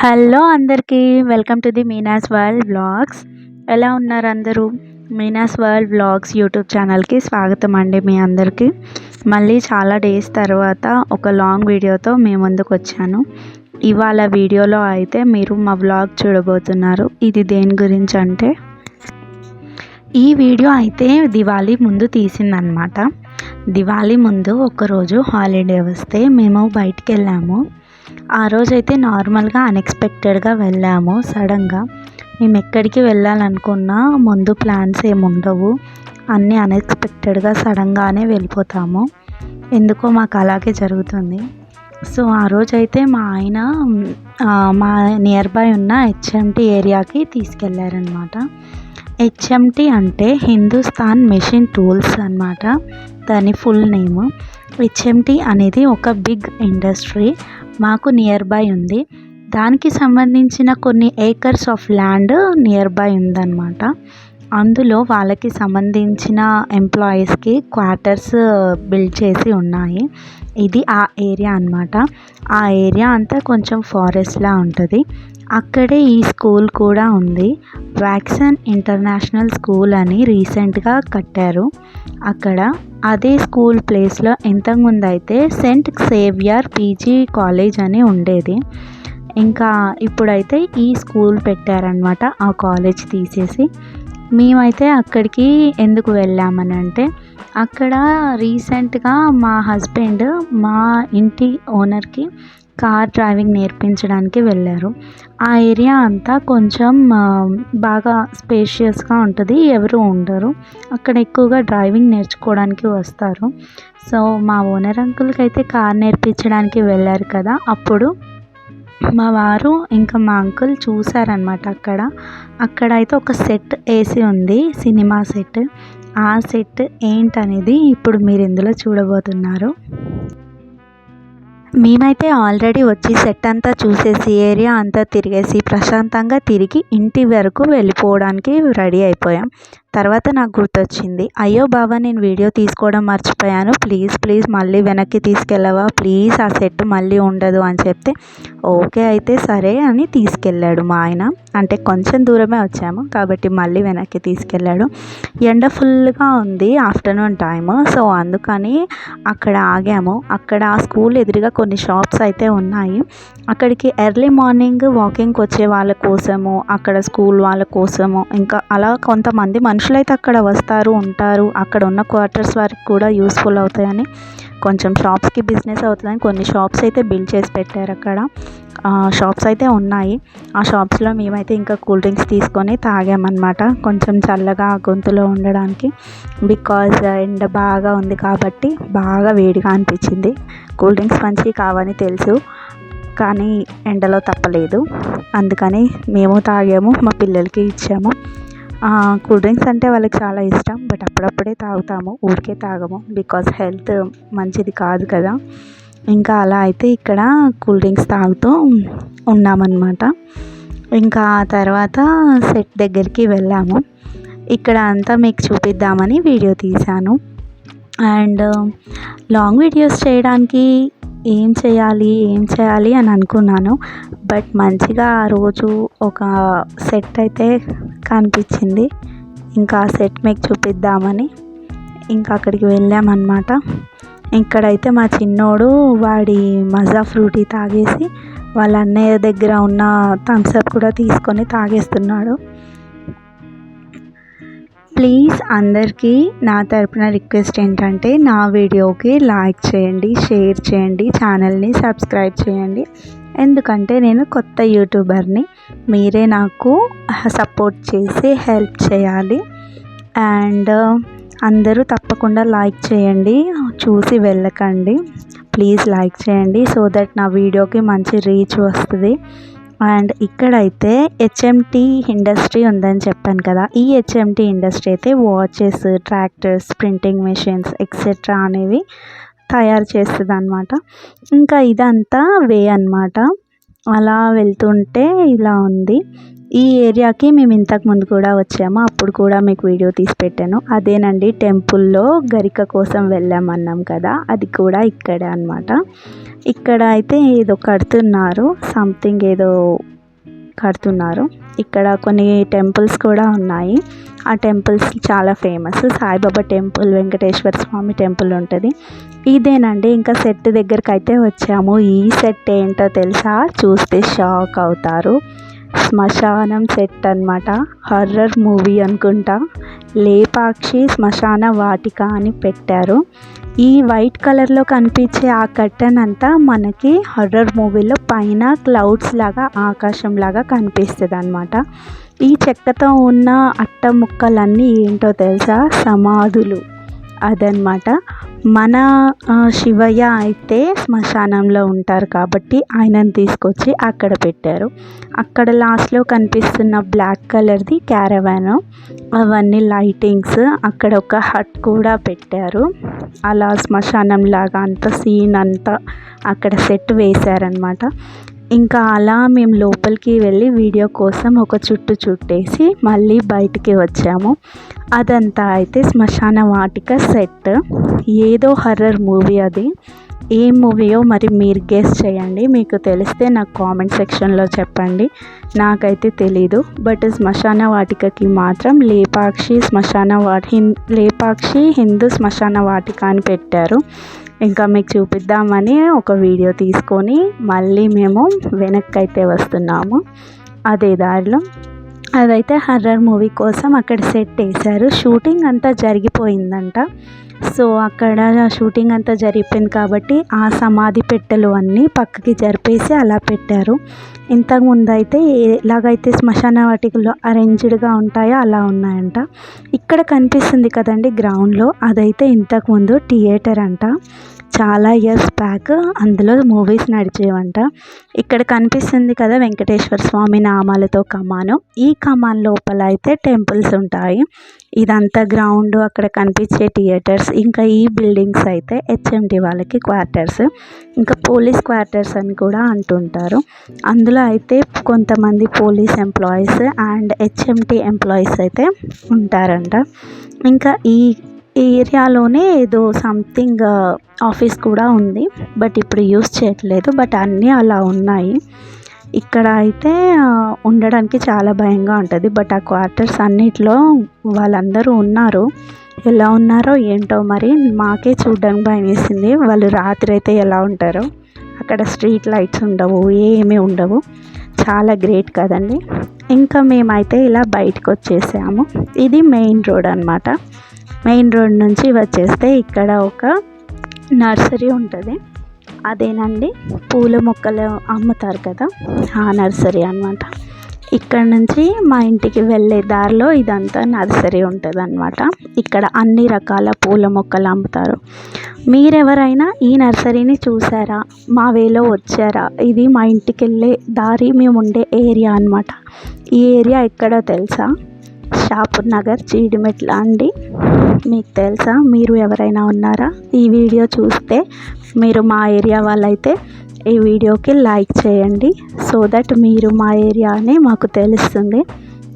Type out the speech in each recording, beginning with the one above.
Hello అందరికీ welcome to the Meena's world vlogs. ఎలా ఉన్నారు అందరూ? మీనాస్ వరల్డ్ వ్లాగ్స్ యూట్యూబ్ ఛానల్కి స్వాగతం అండి మీ అందరికీ. మళ్ళీ చాలా డేస్ తర్వాత ఒక లాంగ్ వీడియోతో మీ ముందుకు వచ్చాను. ఇవాళ వీడియోలో అయితే మీరు మా వ్లాగ్ చూడబోతున్నారు. ఇది దేని గురించి అంటే ఈ వీడియో అయితే దివాళీ ముందు తీసిందనమాట దివాళీ ముందు ఒకరోజు హాలిడే వస్తే మేము బయటికి వెళ్ళాము. ఆ రోజైతే నార్మల్గా అన్ఎక్స్పెక్టెడ్గా వెళ్ళాము సడన్గా. మేము ఎక్కడికి వెళ్ళాలనుకున్నా ముందు ప్లాన్స్ ఏమి ఉండవు అన్నీ అన్ఎక్స్పెక్టెడ్గా సడన్గానే వెళ్ళిపోతాము. ఎందుకో మాకు అలాగే జరుగుతుంది. సో ఆ రోజైతే మా ఆయన మా నియర్ బై ఉన్న హెచ్ఎంటి ఏరియాకి తీసుకెళ్ళారనమాట హెచ్ఎంటి అంటే హిందుస్థాన్ మెషిన్ టూల్స్ అనమాట దాని ఫుల్ నేమ్ హెచ్ఎంటి అనేది ఒక బిగ్ ఇండస్ట్రీ మాకు నియర్ బై ఉంది. దానికి సంబంధించిన కొన్ని acres of land near by ఉందన్నమాట. అందులో వాళ్ళకి సంబంధించిన ఎంప్లాయీస్కి క్వార్టర్స్ బిల్డ్ చేసి ఉన్నాయి. ఇది ఆ ఏరియా అనమాట ఆ ఏరియా అంతా కొంచెం ఫారెస్ట్లా ఉంటుంది. అక్కడే ఈ స్కూల్ కూడా ఉంది. వ్యాక్సన్ ఇంటర్నేషనల్ స్కూల్ అని రీసెంట్గా కట్టారు. అక్కడ అదే స్కూల్ ప్లేస్లో ఇంతకుముందు అయితే సెంట్ సేవియర్ పీజీ కాలేజ్ అని ఉండేది. ఇంకా ఇప్పుడైతే ఈ స్కూల్ పెట్టారనమాట ఆ కాలేజ్ తీసేసి. మేమైతే అక్కడికి ఎందుకు వెళ్ళామని అంటే అక్కడ రీసెంట్గా మా హస్బెండ్ మా ఇంటి ఓనర్కి కార్ డ్రైవింగ్ నేర్పించడానికి వెళ్ళారు. ఆ ఏరియా అంతా కొంచెం బాగా స్పేషియస్గా ఉంటుంది ఎవరు ఉండరు. అక్కడ ఎక్కువగా డ్రైవింగ్ నేర్చుకోవడానికి వస్తారు. సో మా ఓనర్ అంకుల్కి అయితే కార్ నేర్పించడానికి వెళ్ళారు కదా అప్పుడు మా వారు ఇంకా మా అంకుల్ చూసారనమాట అక్కడ. అక్కడ అయితే ఒక సెట్ వేసి ఉంది సినిమా సెట్. ఆ సెట్ ఏంటనేది ఇప్పుడు మీరు ఇందులో చూడబోతున్నారు. మేమైతే ఆల్రెడీ వచ్చి సెట్ అంతా చూసేసి ఏరియా అంతా తిరిగేసి ప్రశాంతంగా తిరిగి ఇంటి వరకు వెళ్ళిపోవడానికి రెడీ అయిపోయాం. తర్వాత నాకు గుర్తొచ్చింది అయ్యో బాబా నేను వీడియో తీసుకోవడం మర్చిపోయాను. ప్లీజ్ ప్లీజ్ మళ్ళీ వెనక్కి తీసుకెళ్ళవా? ప్లీజ్ ఆ సెట్ మళ్ళీ ఉండదు అని చెప్తే ఓకే అయితే సరే అని తీసుకెళ్ళాడు మా ఆయన. అంటే కొంచెం దూరమే వచ్చాము కాబట్టి మళ్ళీ వెనక్కి తీసుకెళ్ళాడు. ఎండ ఫుల్గా ఉంది ఆఫ్టర్నూన్ టైమ్. సో అందుకని అక్కడ ఆగాము. అక్కడ ఆ స్కూల్ ఎదురుగా కొన్ని షాప్స్ అయితే ఉన్నాయి. అక్కడికి ఎర్లీ మార్నింగ్ వాకింగ్కి వచ్చే వాళ్ళ కోసము అక్కడ స్కూల్ వాళ్ళ కోసము ఇంకా అలా కొంతమంది మనుషులు అయితే అక్కడ వస్తారు ఉంటారు. అక్కడ ఉన్న క్వార్టర్స్ వారికి కూడా యూస్ఫుల్ అవుతాయని కొంచెం షాప్స్కి బిజినెస్ అవుతుందని కొన్ని షాప్స్ అయితే బిల్డ్ చేసి పెట్టారు అక్కడ. షాప్స్ అయితే ఉన్నాయి. ఆ షాప్స్లో మేమైతే ఇంకా కూల్ డ్రింక్స్ తీసుకొని తాగామన్నమాట. కొంచెం చల్లగా గొంతులో ఉండడానికి. బికాజ్ ఎండ బాగా ఉంది కాబట్టి బాగా వేడిగా అనిపించింది. కూల్ డ్రింక్స్ మంచివి కావని తెలుసు. కానీ ఎండలో తప్పలేదు. అందుకని మేము తాగాము మా పిల్లలకి ఇచ్చాము. కూల్ డ్రింక్స్ అంటే వాళ్ళకి చాలా ఇష్టం బట్ అప్పుడప్పుడే తాగుతాము. ఊరికే తాగము. బికాస్ హెల్త్ మంచిది కాదు కదా. ఇంకా అలా అయితే ఇక్కడ కూల్ డ్రింక్స్ తాగుతూ ఉన్నామన్నమాట. ఇంకా తర్వాత సెట్ దగ్గరికి వెళ్ళాము. ఇక్కడ అంతా మీకు చూపిద్దామని వీడియో తీశాను. అండ్ లాంగ్ వీడియోస్ చేయడానికి ఏం చేయాలి ఏం చేయాలి అని అనుకున్నాను. బట్ మంచిగా ఆ రోజు ఒక సెట్ అయితే కనిపించింది. ఇంకా ఆ సెట్ మీకు చూపిద్దామని ఇంకా అక్కడికి వెళ్ళామన్నమాట. ఇక్కడైతే మా చిన్నోడు వాడి మజా ఫ్రూటీ తాగేసి వాళ్ళ అన్నయ్య దగ్గర ఉన్న థమ్స్అప్ కూడా తీసుకొని తాగేస్తున్నాడు. ప్లీజ్ అందరికీ నా తరపున రిక్వెస్ట్ ఏంటంటే నా వీడియోకి లైక్ చేయండి షేర్ చేయండి ఛానల్ని సబ్స్క్రైబ్ చేయండి. ఎందుకంటే నేను కొత్త యూట్యూబర్ని మీరే నాకు సపోర్ట్ చేసి హెల్ప్ చేయాలి. అండ్ అందరూ తప్పకుండా లైక్ చేయండి చూసి వెళ్ళకండి. ప్లీజ్ లైక్ చేయండి సో దట్ నా వీడియోకి మంచి రీచ్ వస్తుంది. అండ్ ఇక్కడైతే హెచ్ఎంటి ఇండస్ట్రీ ఉందని చెప్పాను కదా. ఈ హెచ్ఎంటి ఇండస్ట్రీ అయితే watches tractors printing machines etcetera అనేవి తయారు చేస్తుంది అనమాట ఇంకా ఇదంతా వే అనమాట అలా వెళ్తుంటే ఇలా ఉంది. ఈ ఏరియాకి మేము ఇంతకు ముందు కూడా వచ్చాము. అప్పుడు కూడా మీకు వీడియో తీసి పెట్టాను. అదేనండి టెంపుల్లో గరిక కోసం వెళ్ళామన్నాం కదా. అది కూడా ఇక్కడే అనమాట ఇక్కడ అయితే ఏదో కడుతున్నారు. సంథింగ్ ఏదో కడుతున్నారు. ఇక్కడ కొన్ని టెంపుల్స్ కూడా ఉన్నాయి. ఆ టెంపుల్స్ చాలా famous. Saibaba temple Venkateswara Swamy temple ఉంటుంది. ఇదేనండి ఇంకా సెట్ దగ్గరికి అయితే వచ్చాము. ఈ సెట్ ఏంటో తెలుసా? చూస్తే షాక్ అవుతారు. శ్మశానం సెట్ అనమాట హర్రర్ మూవీ అనుకుంటా. లేపాక్షి శ్మశాన వాటిక అని పెట్టారు. ఈ వైట్ కలర్లో కనిపించే ఆ కర్టన్ అంతా మనకి హర్రర్ మూవీలో పైన క్లౌడ్స్ లాగా ఆకాశం లాగా కనిపిస్తుంది అనమాట ఈ చెక్కతో ఉన్న అట్ట ముక్కలన్నీ ఏంటో తెలుసా? సమాధులు. అదనమాట మన శివయ్య అయితే శ్మశానంలో ఉంటారు కాబట్టి ఆయనను తీసుకొచ్చి అక్కడ పెట్టారు. అక్కడ లాస్ట్లో కనిపిస్తున్న బ్లాక్ కలర్ది క్యారవాన్ అవన్నీ లైటింగ్స్ అక్కడ ఒక హట్ కూడా పెట్టారు. అలా శ్మశానం లాగా అంత సీన్ అంతా అక్కడ సెట్ వేశారనమాట ఇంకా అలా మేము లోపలికి వెళ్ళి వీడియో కోసం ఒక చుట్టు చుట్టేసి మళ్ళీ బయటికి వచ్చాము. అదంతా అయితే శ్మశాన వాటిక సెట్. ఏదో హర్రర్ మూవీ అది. ఏ మూవీయో మరి మీరు గెస్ చేయండి. మీకు తెలిస్తే నాకు కామెంట్ సెక్షన్లో చెప్పండి. నాకైతే తెలీదు. బట్ శ్మశాన వాటికకి మాత్రం లేపాక్షి శ్మశాన వాటి లేపాక్షి హిందూ శ్మశాన వాటిక అని పెట్టారు. ఇంకా మీకు చూపిద్దామని ఒక వీడియో తీసుకొని మళ్ళీ మేము వెనక్కి అయితే వస్తున్నాము. అదే దారిలో అదైతే హర్రర్ మూవీ కోసం అక్కడ సెట్ వేశారు. షూటింగ్ అంతా జరిగిపోయిందంట. సో అక్కడ షూటింగ్ అంతా జరిగిపోయింది కాబట్టి ఆ సమాధి పెట్టెలు అన్నీ పక్కకి జరిపేసి అలా పెట్టారు. ఇంతకుముందు అయితే ఎలాగైతే శ్మశాన వాటికలో అరేంజ్డ్గా ఉంటాయో అలా ఉన్నాయంట. ఇక్కడ కనిపిస్తుంది కదండి గ్రౌండ్లో అదైతే ఇంతకుముందు థియేటర్ అంట. చాలా ఇయర్స్ బ్యాక్ అందులో మూవీస్ నడిచేవంట. ఇక్కడ కనిపిస్తుంది కదా వెంకటేశ్వర స్వామి నామాలతో కమాను. ఈ కమాన్ లోపల అయితే టెంపుల్స్ ఉంటాయి. ఇదంతా గ్రౌండ్ అక్కడ కనిపించే థియేటర్స్ ఇంకా ఈ బిల్డింగ్స్ అయితే హెచ్ఎండి వాళ్ళకి క్వార్టర్స్ ఇంకా పోలీస్ క్వార్టర్స్ అని కూడా అంటుంటారు. అందులో అయితే కొంతమంది police employees and HMT employees అయితే ఉంటారంట. ఇంకా ఈ ఏరియాలోనే ఏదో సంథింగ్ ఆఫీస్ కూడా ఉంది బట్ ఇప్పుడు యూస్ చేయట్లేదు బట్ అన్నీ అలా ఉన్నాయి. ఇక్కడ అయితే ఉండడానికి చాలా భయంగా ఉంటుంది బట్ ఆ క్వార్టర్స్ అన్నిట్లో వాళ్ళందరూ ఉన్నారు. ఎలా ఉన్నారో ఏంటో మరి మాకే చూడడానికి భయం వేసింది. వాళ్ళు రాత్రి అయితే ఎలా ఉంటారో అక్కడ స్ట్రీట్ లైట్స్ ఉండవు ఏమీ ఉండవు. చాలా గ్రేట్ కదండి. ఇంకా మేమైతే ఇలా బయటకు వచ్చేసాము. ఇది మెయిన్ రోడ్ అనమాట మెయిన్ రోడ్ నుంచి వచ్చేస్తే ఇక్కడ ఒక నర్సరీ ఉంటుంది. అదేనండి పూల మొక్కలు అమ్ముతారు కదా ఆ నర్సరీ అనమాట ఇక్కడ నుంచి మా ఇంటికి వెళ్ళే దారిలో ఇదంతా నర్సరీ ఉంటుంది అనమాట ఇక్కడ అన్ని రకాల పూల మొక్కలు అమ్ముతారు. మీరెవరైనా ఈ నర్సరీని చూసారా? మా వేలో వచ్చారా? ఇది మా ఇంటికి వెళ్ళే దారి మేము ఉండే ఏరియా అనమాట ఈ ఏరియా ఎక్కడో తెలుసా? షాపూర్ నగర్ చీడిమెట్ల అండి మీకు తెలుసా? మీరు ఎవరైనా ఉన్నారా? ఈ వీడియో చూస్తే మీరు మా ఏరియా వాళ్ళైతే ఈ వీడియోకి లైక్ చేయండి. సో దట్ మీరు మా ఏరియా అని మాకు తెలుస్తుంది.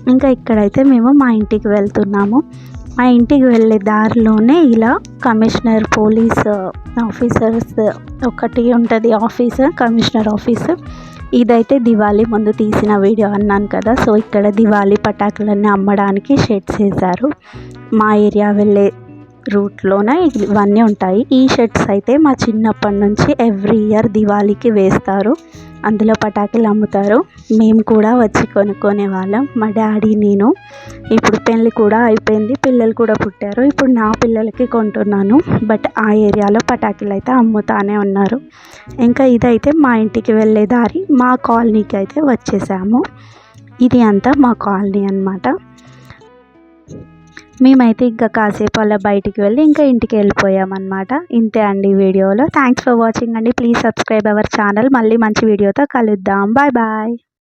ఇంకా ఇక్కడైతే మేము మా ఇంటికి వెళ్తున్నాము. మా ఇంటికి వెళ్ళే దారిలోనే ఇలా కమిషనర్ పోలీస్ ఆఫీసర్స్ ఒకటి ఉంటుంది ఆఫీస్ కమిషనర్ ఆఫీస్. ఇదైతే దివాళీ ముందు తీసిన వీడియో అన్నాను కదా సో ఇక్కడ దివాళీ పటాకులన్నీ అమ్మడానికి షెడ్స్ వేశారు మా ఏరియా వెళ్ళే రూట్లోనే ఇవన్నీ ఉంటాయి. ఈ షెడ్స్ అయితే మా చిన్నప్పటి నుంచి ఎవ్రీ ఇయర్ దివాళీకి వేస్తారు. అందులో పటాకులు అమ్ముతారు. మేము కూడా వచ్చి కొనుక్కునే వాళ్ళం. మా డాడీ నేను. ఇప్పుడు పెళ్ళి కూడా అయిపోయింది. పిల్లలు కూడా పుట్టారు. ఇప్పుడు నా పిల్లలకి కొంటున్నాను. బట్ ఆ ఏరియాలో పటాకులు అయితే అమ్ముతానే ఉన్నారు. ఇంకా ఇదైతే మా ఇంటికి వెళ్ళే దారి. మా కాలనీకి అయితే వచ్చేసాము. ఇది అంతా మా కాలనీ అనమాట మేమైతే ఇంకా కాసేపు అలా బయటికి వెళ్ళి ఇంకా ఇంటికి వెళ్ళిపోయామన్నమాట. ఇంతే అండి వీడియోలో. థ్యాంక్స్ ఫర్ వాచింగ్ అండి. ప్లీజ్ సబ్స్క్రైబ్ అవర్ ఛానల్ మళ్ళీ మంచి వీడియోతో కలుద్దాం. Bye bye